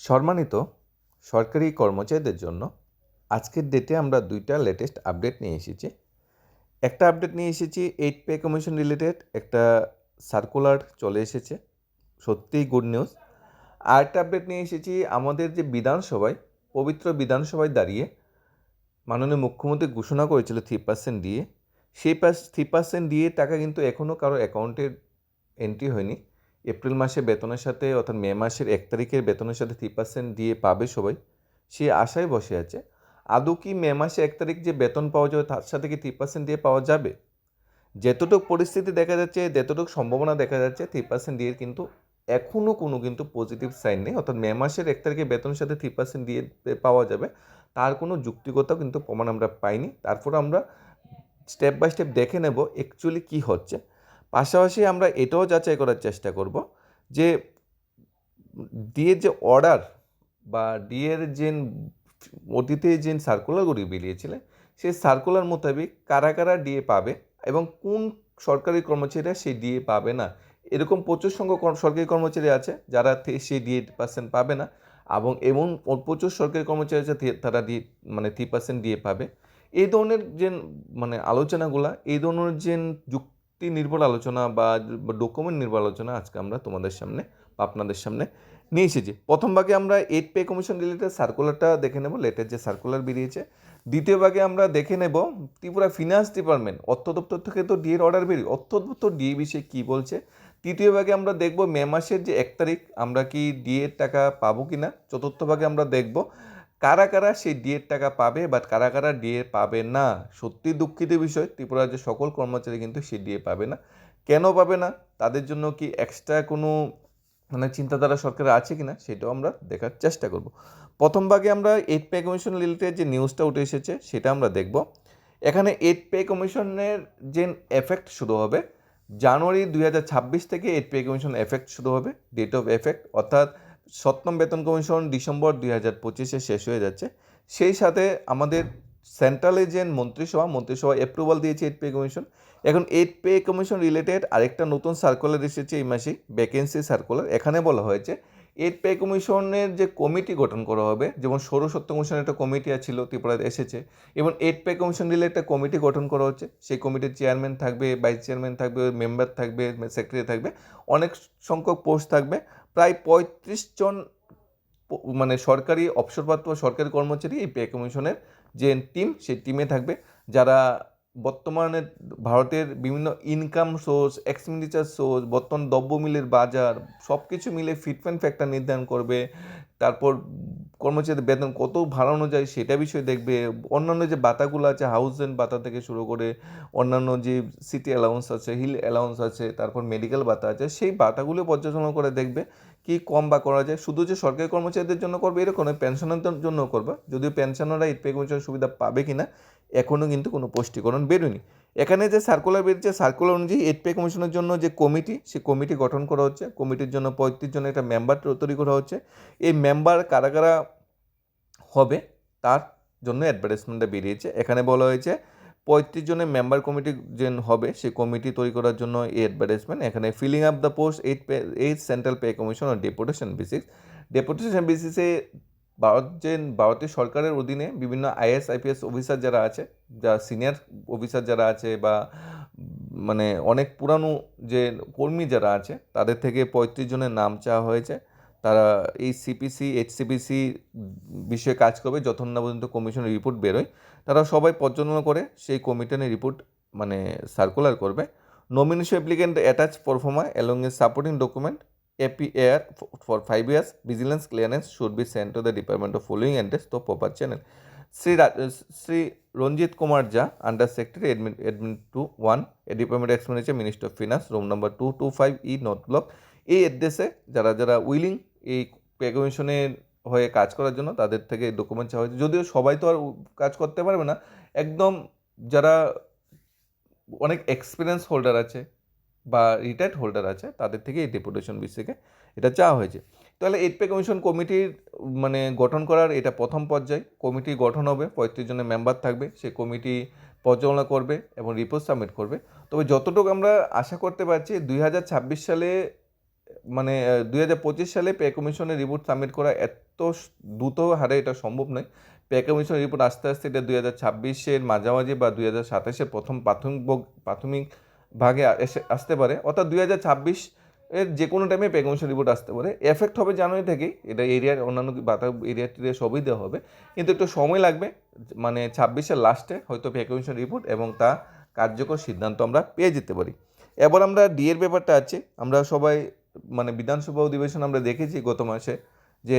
সম্মানিত সরকারি কর্মচারীদের জন্য আজকের ডেটে আমরা দুইটা লেটেস্ট আপডেট নিয়ে এসেছি। একটা আপডেট নিয়ে এসেছি এইট পে কমিশন রিলেটেড একটা সার্কুলার চলে এসেছে, সত্যিই গুড নিউজ আর একটা আপডেট নিয়ে এসেছি, আমাদের যে বিধানসভায়, পবিত্র বিধানসভায় দাঁড়িয়ে মাননীয় মুখ্যমন্ত্রী ঘোষণা করেছিল থ্রি পার্সেন্ট দিয়ে। সেই পাস থ্রি পার্সেন্ট দিয়ে টাকা কিন্তু এখনও কারও অ্যাকাউন্টে এন্ট্রি হয়নি। এপ্রিল মাসে বেতনের সাথে অর্থাৎ মে মাসের এক তারিখের বেতনের সাথে থ্রি পার্সেন্ট দিয়ে পাবে সবাই। সে আশায় বসে আছে। আদৌ কি মে মাসে এক তারিখ যে বেতন পাওয়া যাবে তার সাথে কি থ্রি পার্সেন্ট দিয়ে পাওয়া যাবে? যেতটুকু পরিস্থিতি দেখা যাচ্ছে, যেতটুকু সম্ভাবনা দেখা যাচ্ছে থ্রি পার্সেন্ট দিয়ে কিন্তু এখনও কোনো কিন্তু পজিটিভ সাইন নেই। অর্থাৎ মে মাসের এক তারিখে বেতনের সাথে থ্রি পার্সেন্ট দিয়ে পাওয়া যাবে, তার কোনো যুক্তিগত কিন্তু প্রমাণ আমরা পাইনি। তারপর আমরা স্টেপ বাই স্টেপ দেখে নেব অ্যাকচুয়ালি কী হচ্ছে। পাশাপাশি আমরা এটাও যাচাই করার চেষ্টা করব যে ডিএর যে অর্ডার বা ডিএর যে অতীতে যে সার্কুলারগুলি বেরিয়েছিলেন সেই সার্কুলার মোতাবেক কারা কারা ডিএ পাবে এবং কোন সরকারি কর্মচারীরা সেই ডিএ পাবে না? এরকম প্রচুর সংখ্যক সরকারি কর্মচারী আছে যারা সেই ডিএ পার্সেন্ট পাবে না এবং এমন প্রচুর সরকারি কর্মচারী আছে তারা দিয়ে মানে থ্রি পার্সেন্ট দিয়ে পাবে। এই ধরনের যে মানে আলোচনাগুলা, এই ধরনের যে যুক্তি নির্ভর আলোচনা বা ডকুমেন্ট নির্ভর আলোচনা আজকে আমরা তোমাদের সামনে বা আপনাদের সামনে নিয়ে এসেছি। প্রথম ভাগে আমরা এইট পে কমিশন রিলেটেড সার্কুলারটা দেখে নেব লেটেস্ট যে সার্কুলার বেরিয়েছে। দ্বিতীয় ভাগে আমরা দেখে নেব ত্রিপুরা ফিনান্স ডিপার্টমেন্ট অর্থ দপ্তর থেকে তো ডিএর অর্ডার বেরিয়ে, অর্থ দপ্তর ডিএ বিষয়ে কী বলছে? তৃতীয় ভাগে আমরা দেখব মে মাসের যে এক তারিখ, আমরা কি ডিএর টাকা পাবো কি না চতুর্থ ভাগে আমরা দেখব কারা কারা সেই ডিএর টাকা পাবে বা কারা কারা ডিএ পাবে না? সত্যি দুঃখিত বিষয়। ত্রিপুরার যে সকল কর্মচারী কিন্তু সেই ডিএ পাবে না। কেন পাবে না? তাদের জন্য কি এক্সট্রা কোনো মানে চিন্তাধারা সরকারের আছে কিনা সেটাও আমরা দেখার চেষ্টা করব। প্রথম ভাগে আমরা এইট পে কমিশন রিলেটেড যে নিউজটা উঠে এসেছে সেটা আমরা দেখব। এখানে এইট পে কমিশনের যে এফেক্ট শুরু হবে, জানুয়ারি দুই হাজার ছাব্বিশ থেকে এইট পে কমিশন এফেক্ট শুরু হবে। ডেট অফ এফেক্ট অর্থাৎ সপ্তম বেতন কমিশন ডিসেম্বর দুই হাজার পঁচিশে শেষ হয়ে যাচ্ছে। সেই সাথে আমাদের সেন্ট্রালে যে মন্ত্রিসভা মন্ত্রিসভা অ্যাপ্রুভাল দিয়েছে এইট পে কমিশন এখন এইট পে কমিশন রিলেটেড আরেকটা নতুন সার্কুলার এসেছে এই মাসে ভ্যাকেন্সি সার্কুলার এখানে বলা হয়েছে এইট পে কমিশনের যে কমিটি গঠন করা হবে, যেমন সৌরসত্য কমিশনের একটা কমিটি ছিল ত্রিপুরাতে এসেছে। এবং এইট পে কমিশন রিলে একটা কমিটি গঠন করা হচ্ছে। সেই কমিটির চেয়ারম্যান থাকবে ভাইস চেয়ারম্যান থাকবে মেম্বার থাকবে সেক্রেটারি থাকবে। অনেক সংখ্যক পোস্ট থাকবে। প্রায় পঁয়ত্রিশ জন মানে সরকারি অবসরপ্রাপ্ত সরকারি কর্মচারী এই পে কমিশনের যে টিম সেই টিমে থাকবে। যারা বর্তমানে ভারতের বিভিন্ন ইনকাম সোর্স এক্সপেন্ডিচার সোর্স বর্তমান দ্রব্যমূল্যের বাজার সব কিছু মিলে ফিটমেন্ট ফ্যাক্টর নির্ধারণ করবে। তারপর কর্মচারীদের বেতন কত বাড়ানো যায় সেটা বিষয়ে দেখবে। অন্যান্য যে বাতাগুলো আছে হাউস রেন্ট বাতা থেকে শুরু করে অন্যান্য যে সিটি অ্যালাউন্স আছে হিল অ্যালাউন্স আছে, তারপর মেডিকেল বাতা আছে, সেই বাতাগুলো পর্যালোচনা করে দেখবে কি কম বা করা যায়। শুধু যে সরকারি কর্মচারীদের জন্য করবে, এরকম পেনশনের জন্য করবে। যদিও পেনশনাররা এই পে কমিশনের সুবিধা পাবে কিনা এখনও কিন্তু কোনো পুষ্টিকরণ বেরোয়নি। এখানে যে সার্কুলার বেরিয়েছে সার্কুলার অনুযায়ী এইট পে কমিশনের জন্য যে কমিটি সেই কমিটি গঠন করা হচ্ছে। কমিটির জন্য পঁয়ত্রিশ জনের একটা মেম্বার তৈরি করা হচ্ছে। এই মেম্বার কারা কারা হবে, তার জন্য অ্যাডভার্টাইজমেন্টটা বেরিয়েছে। এখানে বলা হয়েছে, পঁয়ত্রিশ জনের মেম্বার কমিটি যে হবে সেই কমিটি তৈরি করার জন্য এই অ্যাডভার্টাইজমেন্ট এখানে filling up the post eight pay eight central pay commission O deputation basis deputation বেসিসে ভারত যে ভারতীয় সরকারের অধীনে বিভিন্ন আইএস, আইপিএস অফিসার যারা আছে, যা সিনিয়র অফিসার যারা আছে বা মানে অনেক পুরানো যে কর্মী যারা আছে, তাদের থেকে পঁয়ত্রিশ জনের নাম চাওয়া হয়েছে। তারা এই সিপিসি এইচসিপিসি বিষয়ে কাজ করবে যতক্ষণ না পর্যন্ত কমিশনের রিপোর্ট বেরোয়। তারা সবাই পর্যালোচনা করে সেই কমিশনের রিপোর্ট মানে সার্কুলার করবে। Nomination applicant attach proforma along a supporting document APR for five years, vigilance clearance should be sent to the Department of following address to proper channel. Sri, uh, Sri Ranjit Kumar Jha, Under Secretary Admin, Admin 2 1, a Department Expenditure, Minister of Finance, room number 225 E, North Block. এই অ্যাড্রেসে যারা যারা willing এই pay কমিশনের হয়ে কাজ করার জন্য তাদের থেকে ডকুমেন্ট চাওয়া হয়েছে যদিও সবাই তো আর কাজ করতে পারবে না একদম যারা অনেক এক্সপিরিয়েন্স হোল্ডার আছে বা রিটায়ার্ড হোল্ডার আছে, তাদের থেকে এই ডেপুটেশন বিষয়কে এটা চাওয়া হয়েছে। তাহলে এইট পে কমিশন কমিটির মানে গঠন করার এটা প্রথম পর্যায়। কমিটি গঠন হবে, পঁয়ত্রিশ জনের মেম্বার থাকবে, সে কমিটি পর্যালোচনা করবে এবং রিপোর্ট সাবমিট করবে। তবে যতটুকু আমরা আশা করতে পারছি, দুই হাজার ছাব্বিশ সালে মানে দুই হাজার পঁচিশ সালে পে কমিশনের রিপোর্ট সাবমিট করা এত দ্রুত হারে এটা সম্ভব নয়। পে কমিশনের রিপোর্ট আস্তে আস্তে এটা দুই হাজার ছাব্বিশের মাঝামাঝি বা দুই হাজার সাতাশের প্রথম প্রাথমিক প্রাথমিক ভাগে এসে আসতে পারে। অর্থাৎ দুই হাজার ছাব্বিশ এর যে কোনো টাইমে পে কমিশন রিপোর্ট আসতে পারে। এফেক্ট হবে জানুয়ারি থেকেই। এটা এরিয়ার অন্যান্য বাতা এরিয়া টেরিয়া সবই দেওয়া হবে। কিন্তু একটু সময় লাগবে। মানে ছাব্বিশের লাস্টে হয়তো পে কমিশন রিপোর্ট এবং তা কার্যকর সিদ্ধান্ত আমরা পেয়ে যেতে পারি। এবার আমরা ডিএর ব্যাপারটা আছে। আমরা সবাই মানে বিধানসভা অধিবেশন আমরা দেখেছি গত মাসে যে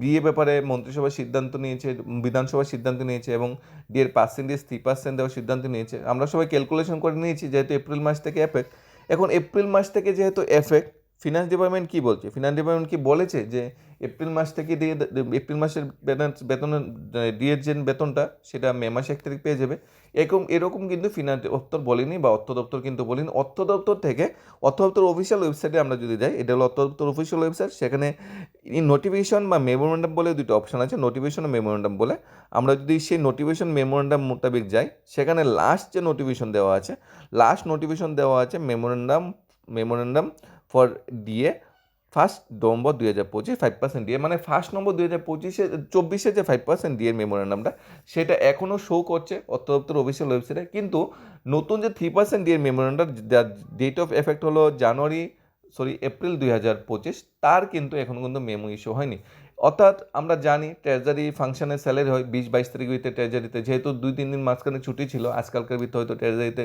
বিয়ে ব্যাপারে মন্ত্রিসভা সিদ্ধান্ত নিয়েছে বিধানসভা সিদ্ধান্ত নিয়েছে এবং ডিএর পার্সেন্টেজ থ্রি পার্সেন্ট দেওয়ার সিদ্ধান্ত নিয়েছে। আমরা সবাই ক্যালকুলেশন করে নিয়েছি যেহেতু এপ্রিল মাস থেকে এফেক্ট এখন এপ্রিল মাস থেকে যেহেতু এফেক্ট ফিনান্স ডিপার্টমেন্ট কী বলছে? ফিনান্স ডিপার্টমেন্ট কি বলেছে যে এপ্রিল মাস থেকে দিয়ে এপ্রিল মাসের বেতন বেতনের ডিএর যে বেতনটা, সেটা মে মাসে এক তারিখ পেয়ে যাবে। এরকম এরকম কিন্তু ফিনান্স দপ্তর বলেনি বা অর্থ দপ্তর কিন্তু বলেনি। অর্থ দপ্তর থেকে, অর্থ দপ্তর অফিসিয়াল ওয়েবসাইটে আমরা যদি যাই, এটা হলো অর্থ দপ্তর অফিসিয়াল ওয়েবসাইট সেখানে নোটিফিকেশন বা মেমোরেন্ডাম বলে দুটো অপশন আছে নোটিফিকেশন ও মেমোরেন্ডাম বলে। আমরা যদি সেই নোটিফিকেশন মেমোরেন্ডাম মোতাবেক যাই, সেখানে লাস্ট যে নোটিফিকেশন দেওয়া আছে লাস্ট নোটিফিকেশন দেওয়া আছে memorandum memorandum for DA first number দুই হাজার পঁচিশ ফাইভ পার্সেন্ট ডিএ মানে ফার্স্ট নম্বর দুই হাজার পঁচিশে, চব্বিশে যে ফাইভ পার্সেন্ট ডিএর মেমোরেন্ডামটা সেটা এখনও শো করছে অর্থ দপ্তর অফিসিয়াল ওয়েবসাইটে কিন্তু নতুন যে থ্রি পার্সেন্ট ডিএর মেমোরেন্ডাম ডেট অফ এফেক্ট হলো জানুয়ারি সরি, এপ্রিল দুই হাজার পঁচিশ, তার কিন্তু এখনও কিন্তু মেমো ইস্যু হয়নি। অর্থাৎ আমরা জানি ট্রেজারি ফাংশনের স্যালারি হয় বিশ বাইশ তারিখ হইতে ট্রেজারিতে যেহেতু দুই তিন দিন মাঝখানে ছুটি ছিল, আজকালকার ভিতরে হয়তো ট্রেজারিতে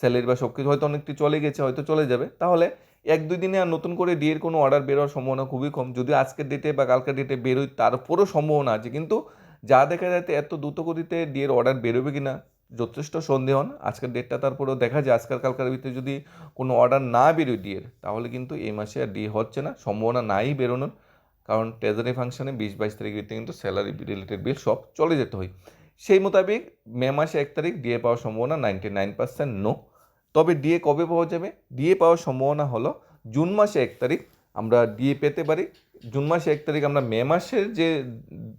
স্যালারি বা সব কিছু হয়তো অনেকটি চলে গেছে, হয়তো চলে যাবে। তাহলে এক দুই দিনে আর নতুন করে ডিএর কোনো অর্ডার বেরোয়ার সম্ভাবনা খুবই কম। যদি আজকের ডেটে বা কালকের ডেটে বেরোয়, তারপরও সম্ভাবনা আছে। কিন্তু যা দেখা যাচ্ছে, এত দ্রুত গতিতে ডিএর অর্ডার বেরোবে কি না যথেষ্ট সন্দেহ না আজকের ডেটটা তারপরেও দেখা যায়, আজকাল কালকার ভিতরে যদি কোনো অর্ডার না বেরোয় ডিএর তাহলে কিন্তু এই মাসে আর ডিএ হচ্ছে না, সম্ভাবনা নাই বেরোনোর। কারণ ট্রেজারি ফাংশনে বিশ বাইশ তারিখ ভিতরে কিন্তু স্যালারি রিলেটেড বিল সব চলে যেতে হয়। সেই মোতাবেক মে মাসে এক তারিখ ডিএ পাওয়ার সম্ভাবনা নাইনটি নাইন পার্সেন্ট নো তবে ডিএ কবে পাওয়া যাবে? ডিএ পাওয়ার সম্ভাবনা হলো জুন মাসে এক তারিখ। আমরা ডিএ পেতে পারি জুন মাসে এক তারিখ আমরা মে মাসের যে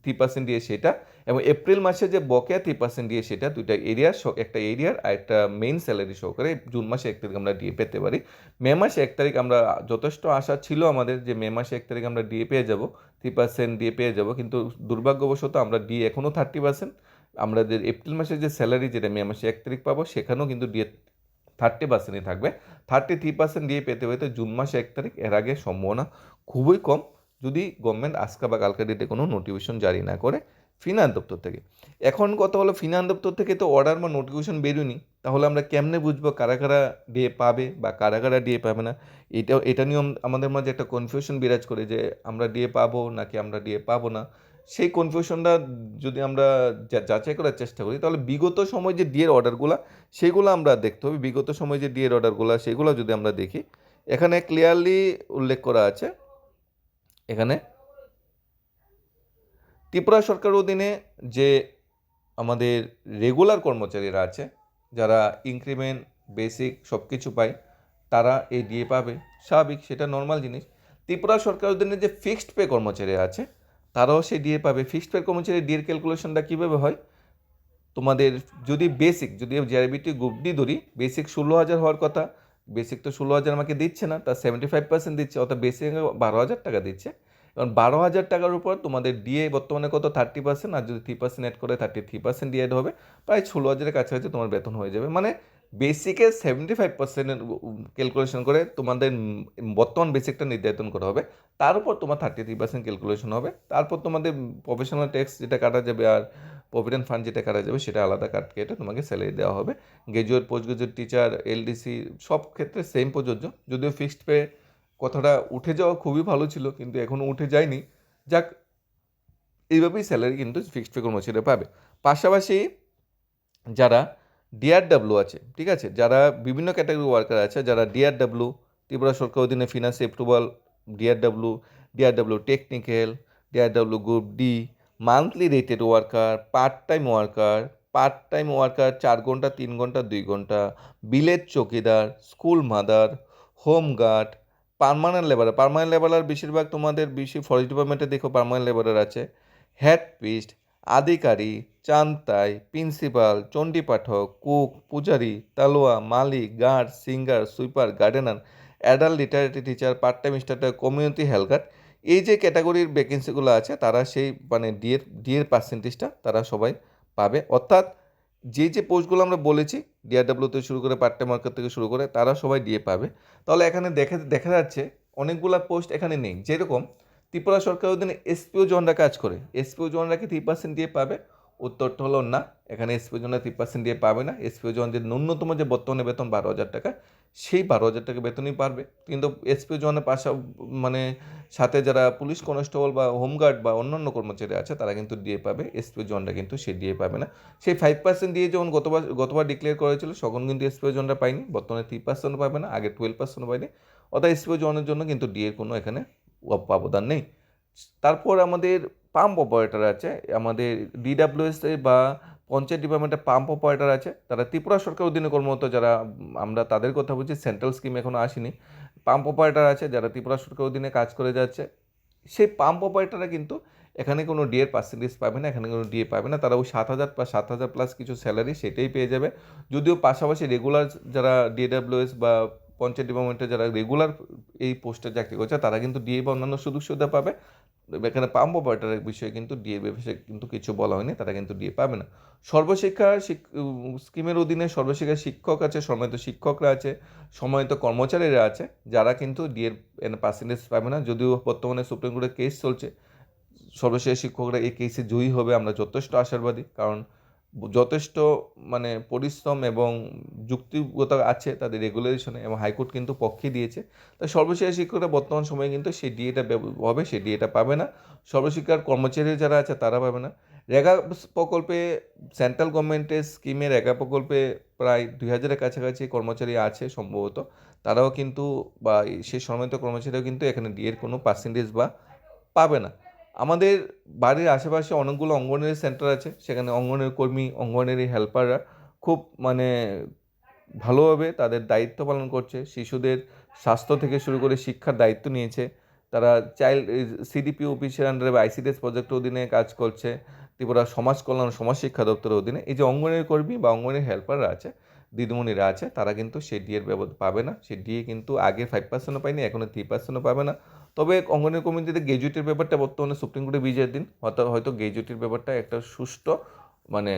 থ্রি পার্সেন্ট দিয়ে সেটা এবং এপ্রিল মাসে যে বকেয়া থ্রি পার্সেন্ট দিয়ে সেটা দুইটা এরিয়ার একটা এরিয়ার আর একটা মেইন স্যালারি সহকারে জুন মাসে এক তারিখ আমরা ডিএ পেতে পারি। মে মাসে এক তারিখ আমরা যথেষ্ট আশা ছিল আমাদের যে মে মাসে এক তারিখ আমরা ডিএ পেয়ে যাব থ্রি পার্সেন্ট ডিএ পেয়ে যাব, কিন্তু দুর্ভাগ্যবশত আমরা ডিএ এখনও থার্টি পার্সেন্ট আমরা যে এপ্রিল মাসের যে স্যালারি যেটা মে মাসে এক তারিখ পাবো, সেখানেও কিন্তু ডিএ থার্টি পার্সেন্টই থাকবে। থার্টি থ্রি পার্সেন্ট দিয়ে পেতে পেতে জুন মাসে এক তারিখ এর আগে সম্ভাবনা খুবই কম। যদি গভর্নমেন্ট আজকা বা কালকা ডেটে কোনো নোটিফিকেশন জারি না করে ফিনান্স দপ্তর থেকে। এখন কথা হলো ফিনান্স দপ্তর থেকে তো অর্ডার বা নোটিফিকেশন বেরোয়নি, তাহলে আমরা কেমনে বুঝব কারা কারা ডিএ পাবে বা কারা কারা ডিএ পাবে না? এটা এটা নিয়ে আমাদের মাঝে একটা কনফিউশন বিরাজ করে যে আমরা ডিএ পাবো নাকি আমরা ডিএ পাবো না। সেই কনফিউশনটা যদি আমরা যাচাই করার চেষ্টা করি, তাহলে বিগত সময় যে ডিএর অর্ডারগুলো সেগুলো আমরা দেখতে হবে। বিগত সময় যে ডিএর অর্ডারগুলো সেগুলো যদি আমরা দেখি, এখানে ক্লিয়ারলি উল্লেখ করা আছে এখানে। ত্রিপুরা সরকার অধীনে যে আমাদের রেগুলার কর্মচারীরা আছে, যারা ইনক্রিমেন্ট বেসিক সব কিছু পায়, তারা এই ডিএ পাবে। স্বাভাবিক, সেটা নর্মাল জিনিস। ত্রিপুরা সরকার অধীনে যে ফিক্সড পে কর্মচারী আছে, তারাও সেই ডিএ পাবে। ফিক্সড পে কর্মচারী ডিএর ক্যালকুলেশনটা কীভাবে হয়? তোমাদের যদি বেসিক যদি জেআরবিটি গ্রুপ ডি ধরি বেসিক ষোলো হাজার হওয়ার কথা বেসিক তো ষোলো হাজার আমাকে দিচ্ছে না, তার সেভেন্টি ফাইভ পার্সেন্ট দিচ্ছে, অর্থাৎ বেসিক বারো হাজার টাকা দিচ্ছে। কারণ বারো হাজার টাকার উপর তোমাদের ডিএ বর্তমানে কত? থার্টি পার্সেন্ট আর যদি থ্রি পার্সেন্ট অ্যাড করে থার্টি থ্রি পার্সেন্ট ডিএড হবে, প্রায় ষোলো হাজারের কাছাকাছি তোমার বেতন হয়ে যাবে। মানে বেসিকের সেভেন্টি ফাইভ পার্সেন্টের ক্যালকুলেশন করে তোমাদের বর্তমান বেসিকটা নির্ধারণ করা হবে। তার উপর তোমার থার্টি থ্রি পার্সেন্ট ক্যালকুলেশন হবে। তারপর তোমাদের প্রফেশনাল ট্যাক্স যেটা কাটা যাবে, আর প্রভিডেন্ট ফান্ড যেটা কাটা যাবে সেটা আলাদা কাট কেটে তোমাকে স্যালারি দেওয়া হবে। Graduate post graduate teacher LDC সব ক্ষেত্রে সেম প্রযোজ্য। যদিও ফিক্সড পে কথাটা উঠে যাওয়া খুবই ভালো ছিল, কিন্তু এখনও উঠে যায়নি। যাক, এইভাবেই স্যালারি কিন্তু ফিক্সড পে কর্মচারীরা পাবে। পাশাপাশি যারা ডিআরডাব্লিউ আছে, ঠিক আছে? যারা বিভিন্ন ক্যাটাগরি ওয়ার্কার আছে, যারা ডিআরডাব্লিউ ত্রিপুরা সরকার অধীনে finance approval DRW DRW technical DRW group D monthly rated worker part time worker part time worker চার ঘণ্টা, তিন ঘণ্টা, দুই ঘণ্টা village chowkidar school mother home guard permanent labourer permanent labourer বেশিরভাগ তোমাদের বেশি ফরেস্ট ডিপার্টমেন্টে দেখো পার্মানেন্ট লেবারার আছে। হেড পিস্ট আধিকারী, চান্তাই প্রিন্সিপাল চণ্ডী পাঠক কুক পূজারি, তালোয়া, মালিক guard singer sweeper gardener adult literacy teacher part time starter community হেলকার এই যে ক্যাটাগরির ভ্যাকেন্সিগুলো আছে, তারা সেই মানে ডিএর ডিএর পার্সেন্টেজটা তারা সবাই পাবে। অর্থাৎ যে যে পোস্টগুলো আমরা বলেছি ডিআরডাব্লিউ থেকে শুরু করে পার্ট টাইম ওয়ার্কার থেকে শুরু করে, তারা সবাই ডিএ পাবে। তাহলে এখানে দেখা দেখা যাচ্ছে অনেকগুলো পোস্ট এখানে নেই। যেরকম ত্রিপুরা সরকার অধীনে এসপিও জনরা কাজ করে। এসপিও জনরা কি থ্রি পার্সেন্ট দিয়ে পাবে? উত্তরটা হলো না। এখানে এসপিও জনরা থ্রি পার্সেন্ট দিয়ে পাবে না। এসপিও জন যে ন্যূনতম যে বর্তমানে বেতন বারো হাজার টাকা, সেই বারো হাজার টাকা বেতনই পারবে। কিন্তু এসপিও জনের পাশা মানে সাথে যারা পুলিশ কনস্টেবল বা হোমগার্ড বা অন্যান্য কর্মচারী আছে, তারা কিন্তু ডিএ পাবে। এসপিও জনরা কিন্তু সে ডিএ পাবে না। সেই ফাইভ পার্সেন্ট দিয়ে যখন গতবার গতবার ডিক্লেয়ার করা হয়েছিল তখন কিন্তু এসপিও জনরা পায়নি। বর্তমানে থ্রি পার্সেন্ট পাবে না, আগে টুয়েলভ পার্সেন্ট পায়নি। অর্থাৎ এসপিও জনের জন্য কিন্তু ডিএর কোনো এখানে অবদান নেই। তারপর আমাদের পাম্প অপারেটর আছে, আমাদের ডিডাব্লিউএস বা পঞ্চায়েত ডিপার্টমেন্টে পাম্প অপারেটর আছে, তারা ত্রিপুরা সরকার অধীনে কর্মরত যারা, আমরা তাদের কথা বলছি, সেন্ট্রাল স্কিম এখনও আসেনি। পাম্প অপারেটর আছে যারা ত্রিপুরা সরকার অধীনে কাজ করে যাচ্ছে। সেই পাম্প অপারেটররা কিন্তু এখানে কোনো ডিএর পার্সেন্টেজ পাবে না, এখানে কোনো ডিএ পাবে না, তারা ওই সাত হাজার বা সাত হাজার প্লাস কিছু স্যালারি সেটাই পেয়ে যাবে। যদিও পাশাপাশি রেগুলার যারা ডিডাব্লিউএস বা পঞ্চায়েত ডিপার্টমেন্টে যারা রেগুলার এই পোস্টে চাকরি করছে, তারা কিন্তু ডিএ বা অন্যান্য সুযোগ সুবিধা পাবে। এখানে পাম্বো বাটার বিষয়ে কিন্তু ডিএ বিষয়ে কিন্তু কিছু বলা হয়নি, তারা কিন্তু ডিএ পাবে না। সর্বশিক্ষা স্কিমের অধীনে সর্বশিক্ষা শিক্ষক আছে সময়ত শিক্ষকরা আছে সময়ত কর্মচারীরা আছে, যারা কিন্তু ডিএর পার্সেন্টেজ পাবে না। যদিও বর্তমানে সুপ্রিম কোর্টে কেস চলছে, সর্বশেষ শিক্ষকরা এই কেসে জয়ী হবে, আমরা যথেষ্ট আশাবাদী, কারণ যথেষ্ট মানে পরিশ্রম এবং যুক্তিগত আছে তাদের রেগুলেশনে এবং হাইকোর্ট কিন্তু পক্ষে দিয়েছে। তাই সর্বশিক্ষা শিক্ষকরা বর্তমান সময়ে কিন্তু সেই ডিএটা হবে, সেই ডিএটা পাবে না। সর্বশিক্ষার কর্মচারী যারা আছে তারা পাবে না। রেগা প্রকল্পে সেন্ট্রাল গভর্নমেন্টের স্কিমে রেগা প্রকল্পে প্রায় দুই হাজারের কাছাকাছি কর্মচারী আছে সম্ভবত। তারাও কিন্তু বা সেই সম্মানিত কর্মচারীরাও কিন্তু এখানে ডিএর কোনো পার্সেন্টেজ বা পাবে না। আমাদের বাড়ির আশেপাশে অনেকগুলো অঙ্গনওয়াড়ি সেন্টার আছে, সেখানে অঙ্গনের কর্মী অঙ্গনওয়াড়ি হেল্পাররা খুব মানে ভালোভাবে তাদের দায়িত্ব পালন করছে। শিশুদের স্বাস্থ্য থেকে শুরু করে শিক্ষার দায়িত্ব নিয়েছে। তারা চাইল্ড সিডিপি অফিসের আন্ডারে বা আইসিডিএস প্রজেক্টের অধীনে কাজ করছে। ত্রিপুরা সমাজ কল্যাণ সমাজ শিক্ষা দপ্তরের অধীনে। এই যে অঙ্গনের কর্মী বা অঙ্গনের হেল্পাররা আছে, দিদিমণিরা আছে, তারা কিন্তু সেই ডিএর ব্যবহার পাবে না। সেই ডিএ কিন্তু আগে ফাইভ পার্সেন্টও পায়নি এখনও থ্রি পার্সেন্টও পাবে না। তবে অঙ্গনের কমিটিতে গ্র্যাজুয়েটের ব্যাপারটা বর্তমানে সুপ্রিম কোর্টে বিজয়ের দিন। হয়তো হয়তো গ্র্যাজুয়েটের ব্যাপারটা একটা সুষ্ঠু মানে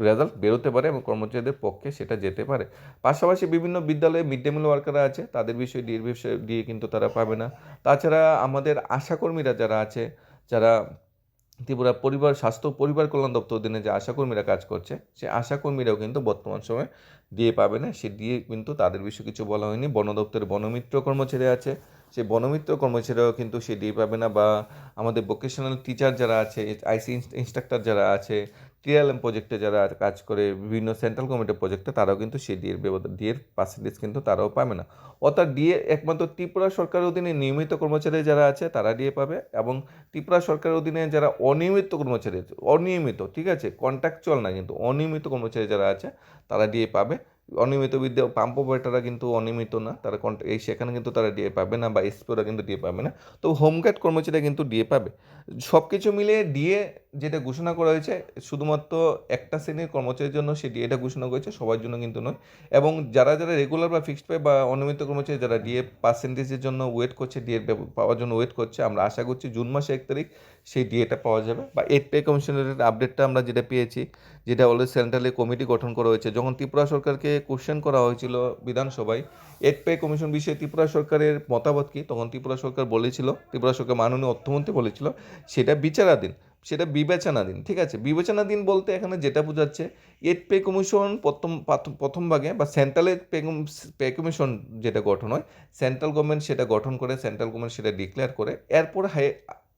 রেজাল্ট বেরোতে পারে এবং কর্মচারীদের পক্ষে সেটা যেতে পারে। পাশাপাশি বিভিন্ন বিদ্যালয়ে মিড ডে মিল ওয়ার্কাররা আছে, তাদের বিষয়ে ডিএর বিষয়ে দিয়ে কিন্তু তারা পাবে না। তাছাড়া আমাদের আশাকর্মীরা যারা আছে, যারা ত্রিপুরা পরিবার, স্বাস্থ্য পরিবার কল্যাণ দপ্তর অধীনে যে আশাকর্মীরা কাজ করছে, সে আশাকর্মীরাও কিন্তু বর্তমান সময়ে দিয়ে পাবে না। সে দিয়ে কিন্তু তাদের বিষয়ে কিছু বলা হয়নি। বন দপ্তরের বনমিত্র কর্মচারী আছে সেই বনমিত্র কর্মচারীরাও কিন্তু সে দিয়ে পাবে না বা আমাদের ভোকেশনাল টিচার যারা আছে আইসি ইনস্ট্রাক্টর যারা আছে টিআরএলএম প্রজেক্টে যারা কাজ করে, বিভিন্ন সেন্ট্রাল কমিটির প্রজেক্টে তারাও কিন্তু সেই ডিএর ব্যবহার ডিএর পার্সেন্টেজ কিন্তু তারাও পাবে না। অর্থাৎ ডিএ একমাত্র ত্রিপুরা সরকারের অধীনে নিয়মিত কর্মচারী যারা আছে তারা ডিএ পাবে এবং ত্রিপুরা সরকারের অধীনে যারা অনিয়মিত কর্মচারী অনিয়মিত, ঠিক আছে? কন্ট্রাকচুয়াল না কিন্তু, অনিয়মিত কর্মচারী যারা আছে তারা ডিএ পাবে। অনিয়মিত বিদ্যা পাম্প অপারেটাররা কিন্তু অনিয়মিত না। তারা এই সেখানে কিন্তু তারা ডিএ পাবে না বা এসপিওরা কিন্তু ডিএ পাবে না। তো হোমগার্ড কর্মচারীরা কিন্তু ডিএ পাবে। সব কিছু মিলিয়ে ডিএ যেটা ঘোষণা করা হয়েছে, শুধুমাত্র একটা শ্রেণির কর্মচারীর জন্য সে ডিএটা ঘোষণা করেছে, সবার জন্য কিন্তু নয়। এবং যারা যারা রেগুলার বা ফিক্সড পে বা অনিয়মিত কর্মচারী, যারা ডিএ পার্সেন্টেজের জন্য ওয়েট করছে ডিএ পাওয়ার জন্য ওয়েট করছে, আমরা আশা করছি জুন মাসে এক তারিখ সেই ডিএটা পাওয়া যাবে। বা এইট পে কমিশনের আপডেটটা আমরা যেটা পেয়েছি যেটা অলরেডি সেন্ট্রালে কমিটি গঠন করা হয়েছে। যখন ত্রিপুরা সরকারকে কোশ্চেন করা হয়েছিল বিধানসভায় এইট পে কমিশন বিষয়ে ত্রিপুরা সরকারের মতামত কি? তখন ত্রিপুরা সরকার বলেছিল, ত্রিপুরা সরকার মাননীয় অর্থমন্ত্রী বলেছিল, সেটা বিচারাধীন, সেটা বিবেচনাধীন, ঠিক আছে? বিবেচনাধীন বলতে এখানে যেটা বোঝাচ্ছে এইট পে কমিশন প্রথম প্রথম ভাগে বা সেন্ট্রালের পে পে কমিশন যেটা গঠন হয়, সেন্ট্রাল গভর্নমেন্ট সেটা গঠন করে, সেন্ট্রাল গভর্নমেন্ট সেটা ডিক্লেয়ার করে, এরপর হাই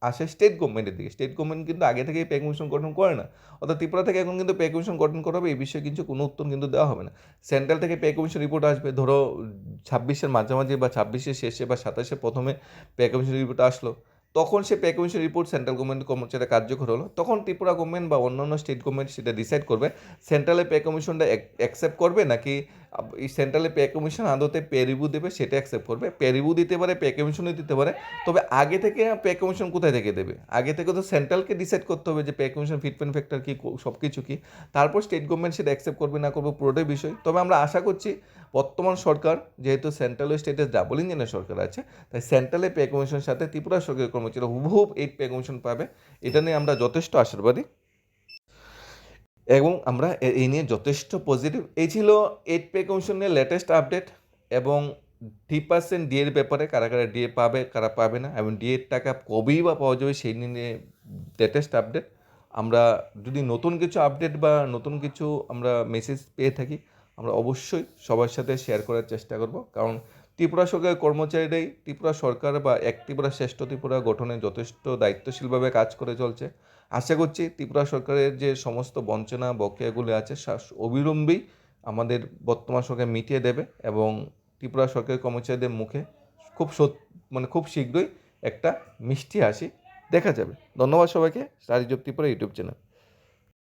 আসে স্টেট গভর্নমেন্টের দিকে। স্টেট গভর্নমেন্ট কিন্তু আগে থেকেই পে কমিশন গঠন করে না। অর্থাৎ ত্রিপুরা থেকে এখন কিন্তু পে কমিশন গঠন করা হবে, এই বিষয়ে কিছু কোনো উত্তর কিন্তু দেওয়া হবে না। সেন্ট্রাল থেকে পে কমিশন রিপোর্ট আসবে, ধরো ছাব্বিশের মাঝামাঝি বা ছাব্বিশের শেষে বা সাতাশে প্রথমে পে কমিশন রিপোর্ট আসলো। তখন সে pay commission report central government কর্মচারী কার্যকর হলো। তখন ত্রিপুরা গভর্নমেন্ট বা অন্যান্য স্টেট গভর্নমেন্ট সেটা ডিসাইড করবে। সেন্ট্রালে পে কমিশনটা অ্যাকসেপ্ট করবে নাকি এই সেন্ট্রালে পে কমিশন আদতে পে রিভিউ দেবে, সেটা অ্যাকসেপ্ট করবে। পে রিভিউ দিতে পারে পে কমিশনও দিতে পারে। তবে আগে থেকে পে কমিশন কোথায় থেকে দেবে? আগে থেকে তো সেন্ট্রালকে ডিসাইড করতে হবে যে পে কমিশন ফিটমেন্ট ফ্যাক্টর কী সব কিছু কী। তারপর স্টেট গভর্নমেন্ট সেটা অ্যাকসেপ্ট করবে, না করবে, পুরোটাই বিষয়। তবে আমরা আশা করছি, বর্তমান সরকার, যেহেতু সেন্ট্রাল ও স্টেটের ডাবল ইঞ্জিনের সরকার আছে, তাই সেন্ট্রালে পে কমিশনের সাথে ত্রিপুরা সরকারের কর্মচারীরা হুবহুব এই পে কমিশন পাবে। এটা নিয়ে আমরা যথেষ্ট আশাবাদী। এবং আমরা এই নিয়ে যথেষ্ট পজিটিভ এই ছিল এইট পে কমিশনের লেটেস্ট আপডেট এবং থ্রি পার্সেন্ট ডিএর ব্যাপারে কারা কারা ডিএ পাবে, কারা পাবে না এবং ডিএর টাকা কবেই বা পাওয়া যাবে সেই নিয়ে লেটেস্ট আপডেট আমরা যদি নতুন কিছু আপডেট বা নতুন কিছু আমরা মেসেজ পেয়ে থাকি, আমরা অবশ্যই সবার সাথে শেয়ার করার চেষ্টা করব। কারণ ত্রিপুরা সরকারের কর্মচারীরাই, ত্রিপুরা সরকার বা এক ত্রিপুরা শ্রেষ্ঠ ত্রিপুরা গঠনে যথেষ্ট দায়িত্বশীলভাবে কাজ করে চলছে। আশা করছি ত্রিপুরা সরকারের যে সমস্ত বঞ্চনা বকেয়াগুলি আছে অবিলম্বেই আমাদের বর্তমান সরকার মিটিয়ে দেবে এবং ত্রিপুরা সরকারের কর্মচারীদের মুখে খুব সত মানে খুব শীঘ্রই একটা মিষ্টি হাসি দেখা যাবে। ধন্যবাদ সবাইকে। Rajyog Tripura YouTube channel.